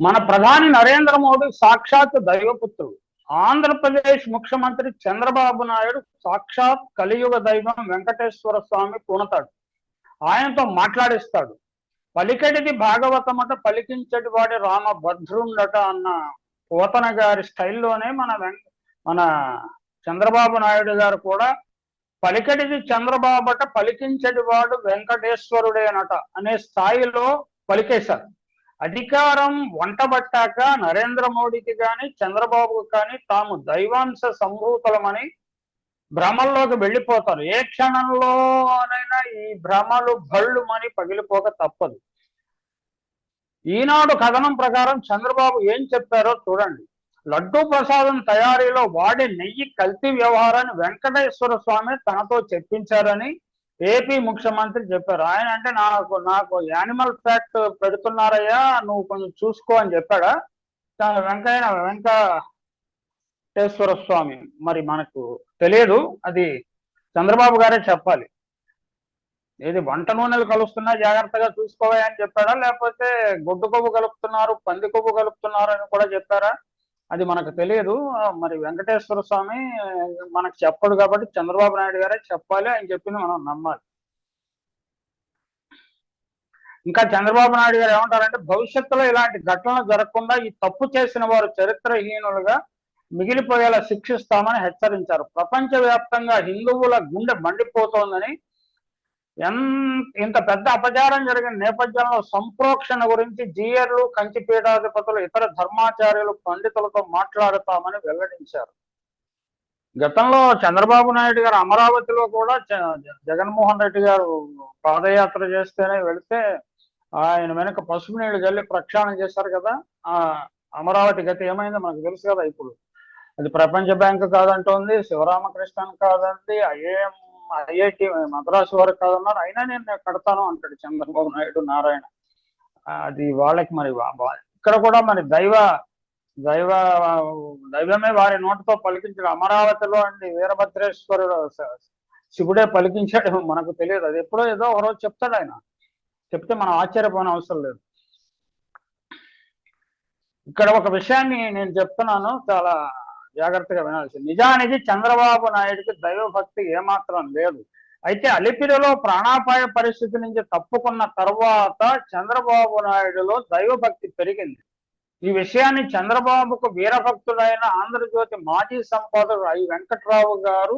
మన ప్రధాని నరేంద్ర మోడీ సాక్షాత్ దైవపుత్రుడు. ఆంధ్రప్రదేశ్ ముఖ్యమంత్రి చంద్రబాబు నాయుడు సాక్షాత్ కలియుగ దైవం వెంకటేశ్వర స్వామి పూనతాడు. ఆయనతో మాట్లాడిస్తాడు. పలికెడిది భాగవతమట పలికించటి వాడి రామ భద్రుండట అన్న పోతన గారి స్టైల్లోనే మన మన చంద్రబాబు నాయుడు గారు కూడా పలికెడిది చంద్రబాబట పలికించటి వాడు వెంకటేశ్వరుడేనట అనే స్థాయిలో పలికేశారు. అధికారం వంటబట్టాక నరేంద్ర మోడీకి కానీ చంద్రబాబుకి కానీ తాము దైవాంశ సంభూతులమని భ్రమల్లోకి వెళ్ళిపోతారు. ఏ క్షణంలోనైనా ఈ భ్రమలు భళ్ళుమని పగిలిపోక తప్పదు. ఈనాడు కథనం ప్రకారం చంద్రబాబు ఏం చెప్పారో చూడండి. లడ్డూ ప్రసాదం తయారీలో వాడే నెయ్యి కల్తీ వ్యవహారాన్ని వెంకటేశ్వర స్వామి తనతో చెప్పించారని ఏపీ ముఖ్యమంత్రి చెప్పారు. ఆయన అంటే నాకు నాకు యానిమల్ ఫ్యాక్ట్ పెడుతున్నారయ్యా నువ్వు కొంచెం చూసుకో అని చెప్పాడా? వెంకయ్య వెంకటేశ్వర స్వామి. మరి మనకు తెలియదు. అది చంద్రబాబు గారే చెప్పాలి. ఏది వంట నూనెలు కలుస్తున్నా జాగ్రత్తగా చూసుకోవాలి అని చెప్పాడా? లేకపోతే గొడ్డు కొవ్వు కలుపుతున్నారు పంది కొవ్వు కలుపుతున్నారు అని కూడా చెప్పారా? అది మనకు తెలియదు. మరి వెంకటేశ్వర స్వామి మనకు చెప్పడు కాబట్టి చంద్రబాబు నాయుడు గారే చెప్పాలి అని చెప్పింది మనం నమ్మాలి. ఇంకా చంద్రబాబు నాయుడు గారు ఏమంటారంటే భవిష్యత్తులో ఇలాంటి ఘటనలు జరగకుండా ఈ తప్పు చేసిన వారు చరిత్రహీనులుగా మిగిలిపోయేలా శిక్షిస్తామని హెచ్చరించారు. ప్రపంచవ్యాప్తంగా హిందువుల గుండె మండిపోతోందని ఇంత పెద్ద అపచారం జరిగిన నేపథ్యంలో సంప్రోక్షణ గురించి జీయర్లు కంచి పీఠాధిపతులు ఇతర ధర్మాచార్యులు పండితులతో మాట్లాడతామని వెల్లడించారు. గతంలో చంద్రబాబు నాయుడు గారు అమరావతిలో కూడా జ- జగన్మోహన్ రెడ్డి గారు పాదయాత్ర చేస్తేనే వెళితే ఆయన వెనక పసుపు నీళ్ళు చల్లి ప్రక్షాళన చేశారు కదా. ఆ అమరావతి గతి ఏమైందో మనకు తెలుసు కదా ఇప్పుడు. అది ప్రపంచ బ్యాంక్ కాదంటోంది శివరామకృష్ణన్ కాదండి ఐఏఎం ఐఐటి మద్రాసు వారు కాదన్నారు. అయినా నేను కడతాను అంటాడు చంద్రబాబు నాయుడు నారాయణ. అది వాళ్ళకి మరి ఇక్కడ కూడా మరి దైవ దైవ దైవమే వారి నోటితో పలికించాడు. అమరావతిలో అండి వీరభద్రేశ్వరుడు శివుడే పలికించాడు మనకు తెలియదు. అది ఎప్పుడో ఏదో ఒక రోజు చెప్తాడు ఆయన. చెప్తే మనం ఆశ్చర్యపోని అవసరం లేదు. ఇక్కడ ఒక విషయాన్ని నేను చెప్తున్నాను. చాలా జాగ్రత్తగా వినాల్సింది. నిజానికి చంద్రబాబు నాయుడికి దైవభక్తి ఏమాత్రం లేదు. అయితే అలిపిరిలో ప్రాణాపాయ పరిస్థితి నుంచి తప్పుకున్న తర్వాత చంద్రబాబు నాయుడులో దైవభక్తి పెరిగింది. ఈ విషయాన్ని చంద్రబాబుకు వీరభక్తుడైన ఆంధ్రజ్యోతి మాజీ సంపాదకుడు ఐ వెంకట్రావు గారు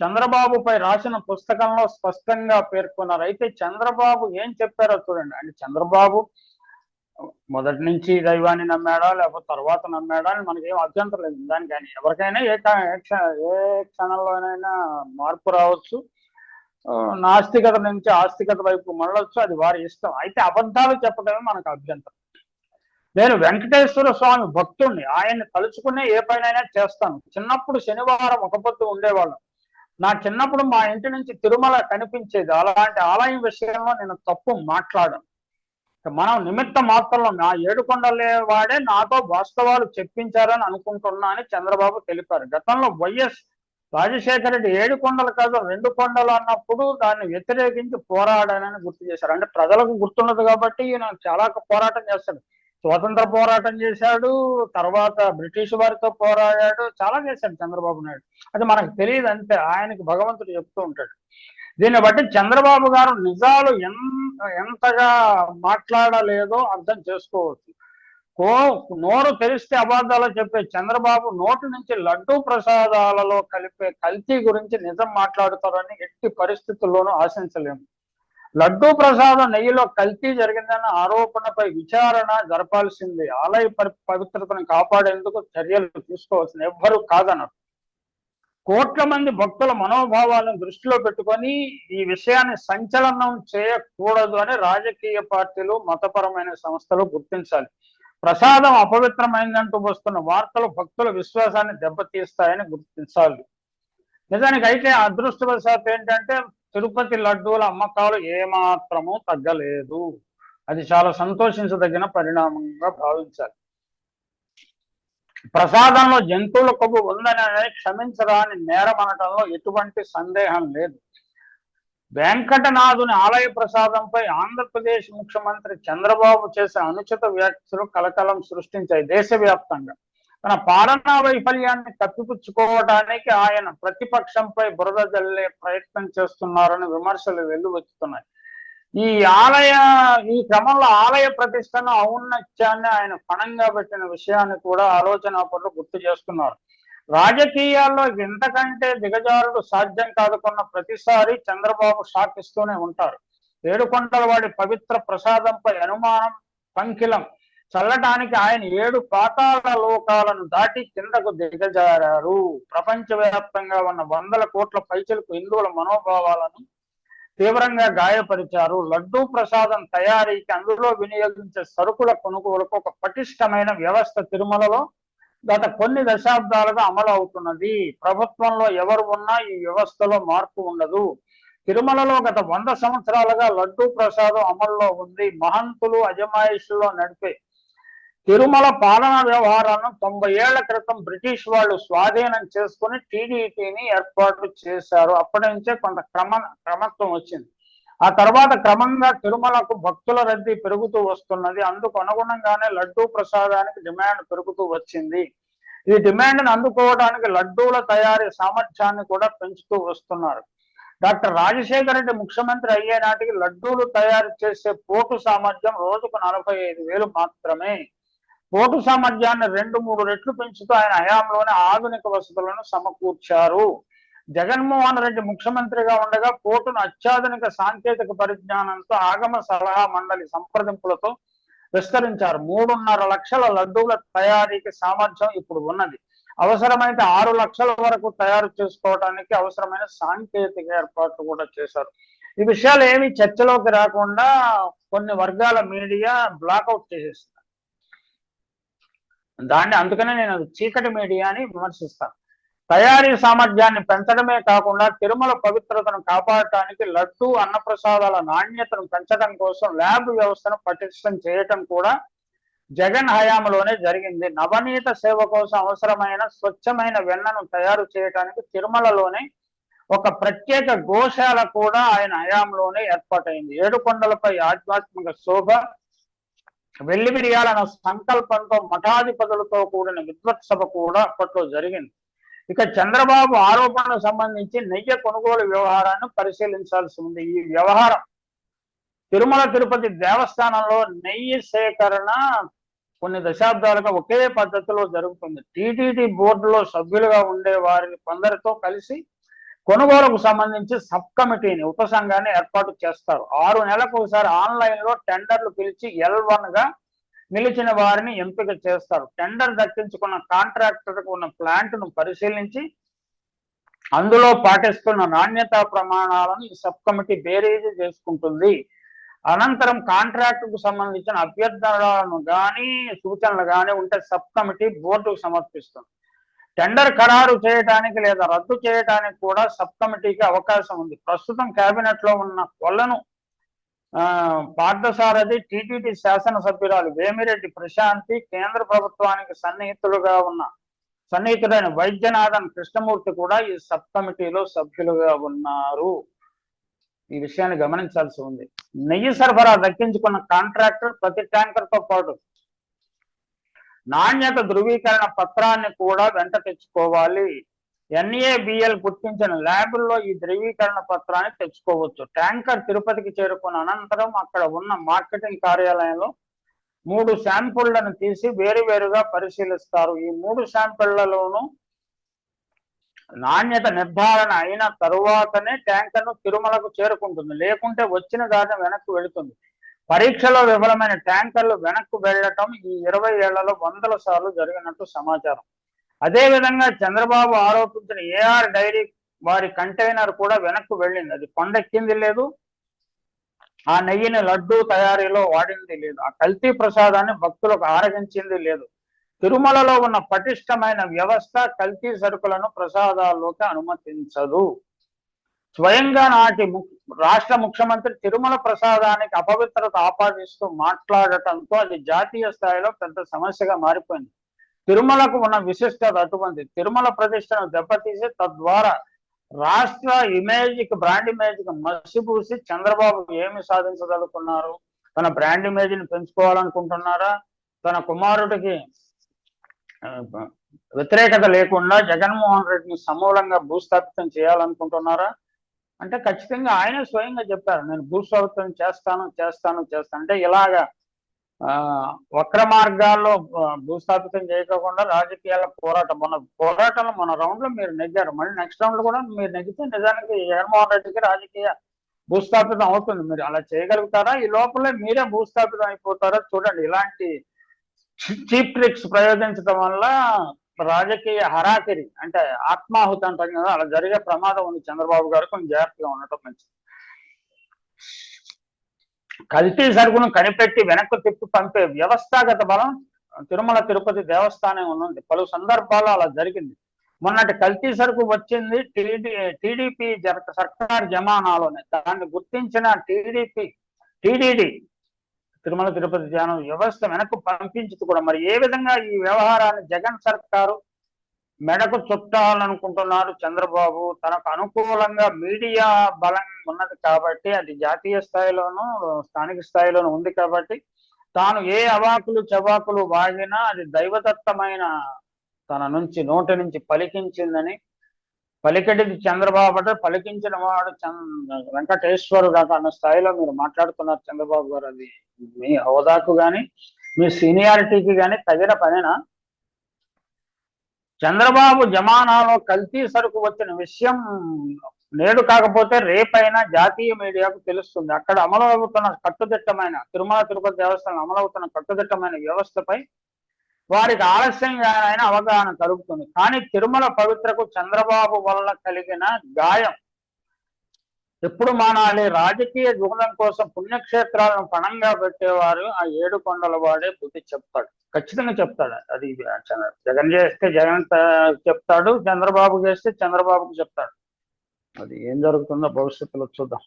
చంద్రబాబుపై రాసిన పుస్తకంలో స్పష్టంగా పేర్కొన్నారు. అయితే చంద్రబాబు ఏం చెప్పారో చూడండి. అంటే చంద్రబాబు మొదటి నుంచి దైవాన్ని నమ్మాడా లేకపోతే తర్వాత నమ్మాడా అని మనకేం అభ్యంతరం లేదు. దాని కానీ ఎవరికైనా ఏ ఏ క్షణంలోనైనా మార్పు రావచ్చు. నాస్తికత నుంచి ఆస్తికత వైపు మళ్ళొచ్చు అది వారి ఇష్టం. అయితే అబద్ధాలు చెప్పడమే మనకు అభ్యంతరం. నేను వెంకటేశ్వర స్వామి భక్తుణ్ణి ఆయన్ని తలుచుకునే ఏ పైనైనా చేస్తాను. చిన్నప్పుడు శనివారం ఒక పొద్దు ఉండేవాళ్ళం. నా చిన్నప్పుడు మా ఇంటి నుంచి తిరుమల కనిపించేది. అలాంటి ఆలయం విషయంలో నేను తప్పు మాట్లాడను. మనం నిమిత్త మాత్రంలో నా ఏడుకొండలే వాడే నాతో వాస్తవాలు చెప్పించారని అనుకుంటున్నా అని చంద్రబాబు తెలిపారు. గతంలో వైఎస్ రాజశేఖర రెడ్డి ఏడు కొండలు కాదు రెండు కొండలు అన్నప్పుడు దాన్ని వ్యతిరేకించి పోరాడానని గుర్తు చేశారు. అంటే ప్రజలకు గుర్తున్నది కాబట్టి ఈయన చాలా పోరాటం చేస్తాడు. స్వాతంత్ర పోరాటం చేశాడు తర్వాత బ్రిటిష్ వారితో పోరాడాడు చాలా చేశాడు చంద్రబాబు నాయుడు. అది మనకు తెలియదు అంతే ఆయనకి భగవంతుడు చెప్తూ ఉంటాడు. దీన్ని బట్టి చంద్రబాబు గారు నిజాలు ఎంత ఎంతగా మాట్లాడలేదో అర్థం చేసుకోవచ్చు. కో నోరు తెరిస్తే అబద్ధాలు చెప్పే చంద్రబాబు నోటి నుంచి లడ్డూ ప్రసాదాలలో కలిపే కల్తీ గురించి నిజం మాట్లాడుతారని ఎట్టి పరిస్థితుల్లోనూ ఆశించలేము. లడ్డూ ప్రసాదం నెయ్యిలో కల్తీ జరిగిందన్న ఆరోపణపై విచారణ జరపాల్సింది. ఆలయ పవిత్రతను కాపాడేందుకు చర్యలు తీసుకోవాల్సింది ఎవ్వరూ కాదన్నారు. కోట్ల మంది భక్తుల మనోభావాలను దృష్టిలో పెట్టుకొని ఈ విషయాన్ని సంచలనం చేయకూడదు అని రాజకీయ పార్టీలు మతపరమైన సంస్థలు గుర్తించాలి. ప్రసాదం అపవిత్రమైందంటూ వస్తున్న వార్తలు భక్తుల విశ్వాసాన్ని దెబ్బతీస్తాయని గుర్తించాలి. నిజానికి అయితే అదృష్టవశాత్తు ఏంటంటే తిరుపతి లడ్డూల అమ్మకాలు ఏమాత్రము తగ్గలేదు. అది చాలా సంతోషించదగిన పరిణామంగా భావించాలి. ప్రసాదంలో జంతువుల కొవ్వు ఉందని అనేది క్షమించరాని నేరం అనటంలో ఎటువంటి సందేహం లేదు. వెంకటనాథుని ఆలయ ప్రసాదంపై ఆంధ్రప్రదేశ్ ముఖ్యమంత్రి చంద్రబాబు చేసిన అనుచిత వ్యాఖ్యలు కలకలం సృష్టించాయి దేశవ్యాప్తంగా. తన పాలనా వైఫల్యాన్ని కప్పిపుచ్చుకోవడానికి ఆయన ప్రతిపక్షంపై బురద జల్లే ప్రయత్నం చేస్తున్నారని విమర్శలు వెల్లువెత్తుతున్నాయి. ఈ ఆలయ ఈ క్రమంలో ఆలయ ప్రతిష్టను ఔన్నత్యాన్ని ఆయన పణంగా పెట్టిన విషయాన్ని కూడా ఆలోచన పనులు గుర్తు చేస్తున్నారు. రాజకీయాల్లో ఇంతకంటే దిగజారుడు సాధ్యం కాదుకున్న ప్రతిసారి చంద్రబాబు షాకిస్తూనే ఉంటారు. ఏడుకొండల వాడి పవిత్ర ప్రసాదంపై అనుమానం పంకిలం చల్లటానికి ఆయన ఏడు పాతాళ లోకాలను దాటి కిందకు దిగజారారు. ప్రపంచవ్యాప్తంగా ఉన్న వందల కోట్ల పైచలకు హిందువుల మనోభావాలను తీవ్రంగా గాయపరిచారు. లడ్డూ ప్రసాదం తయారీకి అందులో వినియోగించే సరుకుల కొనుగోలుకు ఒక పటిష్టమైన వ్యవస్థ తిరుమలలో గత కొన్ని దశాబ్దాలుగా అమలు అవుతున్నది ప్రభుత్వంలో ఎవరు ఉన్నా ఈ వ్యవస్థలో మార్పు ఉండదు. తిరుమలలో గత వంద సంవత్సరాలుగా లడ్డూ ప్రసాదం అమల్లో ఉంది. మహంతులు అజమాయిషులో నడిపే తిరుమల పాలనా వ్యవహారాలను తొంభై ఏళ్ళ క్రితం బ్రిటిష్ వాళ్ళు స్వాధీనం చేసుకుని టీడీటీని ఏర్పాటు చేశారు. అప్పటి నుంచే కొంత క్రమ క్రమత్వం వచ్చింది. ఆ తర్వాత క్రమంగా తిరుమలకు భక్తుల రద్దీ పెరుగుతూ వస్తున్నది. అందుకు అనుగుణంగానే లడ్డూ ప్రసాదానికి డిమాండ్ పెరుగుతూ వచ్చింది. ఈ డిమాండ్ను అందుకోవడానికి లడ్డూల తయారీ సామర్థ్యాన్ని కూడా పెంచుతూ వస్తున్నారు. డాక్టర్ రాజశేఖర రెడ్డి ముఖ్యమంత్రి అయ్యే నాటికి లడ్డూలు తయారు చేసే పోటు సామర్థ్యం రోజుకు నలభై ఐదు వేలు మాత్రమే. పోటు సామర్థ్యాన్ని రెండు మూడు రెట్లు పెంచుతూ ఆయన హయాంలోనే ఆధునిక వసతులను సమకూర్చారు. జగన్మోహన్ రెడ్డి ముఖ్యమంత్రిగా ఉండగా కోర్టును అత్యాధునిక సాంకేతిక పరిజ్ఞానంతో ఆగమ సలహా మండలి సంప్రదింపులతో విస్తరించారు. మూడున్నర లక్షల లడ్డూల తయారీకి సామర్థ్యం ఇప్పుడు ఉన్నది. అవసరమైతే ఆరు లక్షల వరకు తయారు చేసుకోవడానికి అవసరమైన సాంకేతిక ఏర్పాట్లు కూడా చేశారు. ఈ విషయాలు ఏమి చర్చలోకి రాకుండా కొన్ని వర్గాల మీడియా బ్లాక్అవుట్ చేసేస్తారు దాన్ని అందుకనే నేను చీకటి మీడియా అని విమర్శిస్తాను. తయారీ సామర్థ్యాన్ని పెంచడమే కాకుండా తిరుమల పవిత్రతను కాపాడటానికి లడ్డు అన్నప్రసాదాల నాణ్యతను పెంచడం కోసం ల్యాబ్ వ్యవస్థను పటిష్టం చేయటం కూడా జగన్ హయాంలోనే జరిగింది. నవనీత సేవ కోసం అవసరమైన స్వచ్ఛమైన వెన్నను తయారు చేయడానికి తిరుమలలోనే ఒక ప్రత్యేక గోశాల కూడా ఆయన హయాంలోనే ఏర్పాటైంది. ఏడుకొండలపై ఆధ్యాత్మిక శోభ వెళ్ళి విరియాలన్న సంకల్పంతో మఠాధిపతులతో కూడిన విద్వత్ సభ కూడా అప్పట్లో జరిగింది. ఇక చంద్రబాబు ఆరోపణలకు సంబంధించి నెయ్యి కొనుగోలు వ్యవహారాన్ని పరిశీలించాల్సి ఉంది. ఈ వ్యవహారం తిరుమల తిరుపతి దేవస్థానంలో నెయ్యి సేకరణ కొన్ని దశాబ్దాలుగా ఒకే పద్ధతిలో జరుగుతుంది. టీటీడీ బోర్డులో సభ్యులుగా ఉండే వారిని కొందరితో కలిసి కొనుగోలుకు సంబంధించి సబ్ కమిటీని ఉపసంఘాన్ని ఏర్పాటు చేస్తారు. ఆరు నెలలకు ఒకసారి ఆన్లైన్లో టెండర్లు పిలిచి ఎల్ వన్గా నిలిచిన వారిని ఎంపిక చేస్తారు. టెండర్ దక్కించుకున్న కాంట్రాక్టర్ ఉన్న ప్లాంట్ను పరిశీలించి అందులో పాటిస్తున్న నాణ్యతా ప్రమాణాలను ఈ సబ్ కమిటీ బేరీజు చేసుకుంటుంది. అనంతరం కాంట్రాక్టుకు సంబంధించిన అభ్యర్థనలను గాని సూచనలు గాని ఉంటే సబ్ కమిటీ బోర్డుకు సమర్పిస్తుంది. టెండర్ ఖరారు చేయడానికి లేదా రద్దు చేయడానికి కూడా సబ్ కమిటీకి అవకాశం ఉంది. ప్రస్తుతం కేబినెట్లో ఉన్న కొలను ఆ పార్థసారథి టిటిటి శాసనసభ్యురాలు వేమిరెడ్డి ప్రశాంతి కేంద్ర ప్రభుత్వానికి సన్నిహితులుగా ఉన్న సన్నిహితుడైన వైద్యనాథన్ కృష్ణమూర్తి కూడా ఈ సబ్ కమిటీలో సభ్యులుగా ఉన్నారు. ఈ విషయాన్ని గమనించాల్సి ఉంది. నెయ్యి సరఫరా దక్కించుకున్న కాంట్రాక్టర్ ప్రతి ట్యాంకర్తో పాటు నాణ్యత ధృవీకరణ పత్రాన్ని కూడా వెంట తెచ్చుకోవాలి. ఎన్ఏబిఎల్ గుర్తించిన ల్యాబుల్లో ఈ ధృవీకరణ పత్రాన్ని తెచ్చుకోవచ్చు. ట్యాంకర్ తిరుపతికి చేరుకున్న అనంతరం అక్కడ ఉన్న మార్కెటింగ్ కార్యాలయంలో మూడు శాంపుళ్ళను తీసి వేరువేరుగా పరిశీలిస్తారు. ఈ మూడు శాంపుళ్ళలోనూ నాణ్యత నిర్ధారణ అయిన తరువాతనే ట్యాంకర్ను తిరుమలకు చేరుకుంటుంది. లేకుంటే వచ్చిన దారిని వెనక్కి వెళుతుంది. పరీక్షలో విఫలమైన ట్యాంకర్లు వెనక్కు వెళ్ళటం ఈ ఇరవై ఏళ్ళలో వందల సార్లు జరిగినట్టు సమాచారం. అదే విధంగా చంద్రబాబు ఆరోపించిన ఏఆర్ డైరీ వారి కంటైనర్ కూడా వెనక్కు వెళ్ళింది. అది కొండెక్కింది లేదు ఆ నెయ్యిని లడ్డూ తయారీలో వాడింది లేదు ఆ కల్తీ ప్రసాదాన్ని భక్తులకు ఆరగించింది లేదు. తిరుమలలో ఉన్న పటిష్టమైన వ్యవస్థ కల్తీ సరుకులను ప్రసాదాల్లోకి అనుమతించదు. స్వయంగా నాటి ము- రాష్ట్ర ముఖ్యమంత్రి తిరుమల ప్రసాదానికి అపవిత్రత ఆపాదిస్తూ మాట్లాడటంతో అది జాతీయ స్థాయిలో పెద్ద సమస్యగా మారిపోయింది. తిరుమలకు ఉన్న విశిష్టత అటువంటి తిరుమల ప్రతిష్టను దెబ్బతీసి తద్వారా రాష్ట్ర ఇమేజ్కి బ్రాండ్ ఇమేజ్కి మసిపూసి చంద్రబాబు ఏమి సాధించదలుకున్నారు తన బ్రాండ్ ఇమేజ్ని పెంచుకోవాలనుకుంటున్నారా? తన కుమారుడికి వ్యతిరేకత లేకుండా జగన్మోహన్ రెడ్డిని సమూలంగా భూస్థాపితం చేయాలనుకుంటున్నారా? అంటే ఖచ్చితంగా ఆయనే స్వయంగా చెప్పారు నేను భూస్వామిత్వం చేస్తాను చేస్తాను చేస్తాను. అంటే ఇలాగా ఆ, వక్ర మార్గాల్లో భూస్థాపితం చేయకుండా రాజకీయాల పోరాటం మన పోరాటంలో మన రౌండ్లో మీరు నెగ్గారు. మళ్ళీ నెక్స్ట్ రౌండ్ కూడా మీరు నెగ్గితే నిజానికి జగన్మోహన్ రెడ్డికి రాజకీయ భూస్థాపితం అవుతుంది. మీరు అలా చేయగలుగుతారా? ఈ లోపలే మీరే భూస్థాపితం అయిపోతారా? చూడండి ఇలాంటి చీప్ ట్రిక్స్ ప్రయోగించడం వల్ల రాజకీయ హరాకిరి అంటే ఆత్మాహుతి అంటాం కదా అలా జరిగే ప్రమాదం ఉంది చంద్రబాబు గారు కొంచెం జాగ్రత్తగా ఉండటం మంచిది. కల్తీ సరుకును కనిపెట్టి వెనక్కు తిప్పి పంపే వ్యవస్థాగత బలం తిరుమల తిరుపతి దేవస్థానం ఉంది పలు సందర్భాల్లో అలా జరిగింది. మొన్నటి కల్తీ సరుకు వచ్చింది టీడీ టీడీపీ సర్కార్ జమానాలోనే. దాన్ని గుర్తించిన టీడీపీ టీడీడీ తిరుమల తిరుపతి ధ్యానం వ్యవస్థ వెనక్కు పంపించదు కూడా మరి ఏ విధంగా ఈ వ్యవహారాన్ని జగన్ సర్కారు మెడకు చుట్టాలనుకుంటున్నారు చంద్రబాబు? తనకు అనుకూలంగా మీడియా బలం ఉన్నది కాబట్టి అది జాతీయ స్థాయిలోనూ స్థానిక స్థాయిలోనూ ఉంది కాబట్టి తాను ఏ అవాకులు చవాకులు వాగినా అది దైవదత్తమైన తన నుంచి నోటి నుంచి పలికించిందని పలికెడిది చంద్రబాబు అంటే పలికించిన వాడు వెంకటేశ్వరు వెంకటేశ్వరుడు అన్న స్థాయిలో మీరు మాట్లాడుతున్నారు చంద్రబాబు గారు. అది మీ హోదాకు కానీ మీ సీనియారిటీకి కానీ తగిన పనేనా? చంద్రబాబు జమానాలో కల్తీ సరుకు వచ్చిన విషయం నేడు కాకపోతే రేపైనా జాతీయ మీడియాకు తెలుస్తుంది. అక్కడ అమలవుతున్న కట్టుదిట్టమైన తిరుమల తిరుపతి దేవస్థానం అమలవుతున్న కట్టుదిట్టమైన వ్యవస్థపై వారికి ఆలస్యంగా అవగాహన కలుగుతుంది. కానీ తిరుమల పవిత్రకు చంద్రబాబు వల్ల కలిగిన గాయం ఎప్పుడు మానాలి? రాజకీయ జూదం కోసం పుణ్యక్షేత్రాలను పణంగా పెట్టేవారు ఆ ఏడు కొండల వాడే బుద్ధి చెప్తాడు. ఖచ్చితంగా చెప్తాడు. అది జగన్ చేస్తే జగన్ చెప్తాడు చంద్రబాబు చేస్తే చంద్రబాబుకు చెప్తాడు. అది ఏం జరుగుతుందో భవిష్యత్తులో చూద్దాం.